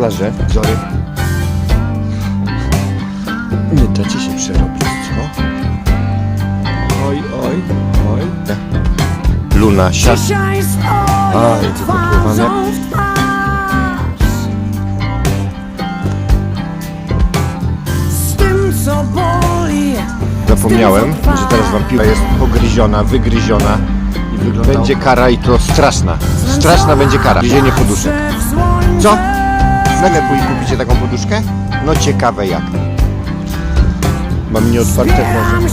plażę. Zory. Nie dacie się przerobić, co? Oj, oj, oj. Luna, sias. Dzisiaj Aj, stoję tylko pływane. twarzą w twarz Z tym co boli Zapomniałem, że teraz wampira jest pogryziona, wygryziona i wygląda... Będzie kara i to straszna. Straszna będzie kara. Gryzienie poduszek. Co? W sklepu i kupicie taką poduszkę? No ciekawe jak. Mam nieotwarte Zbieram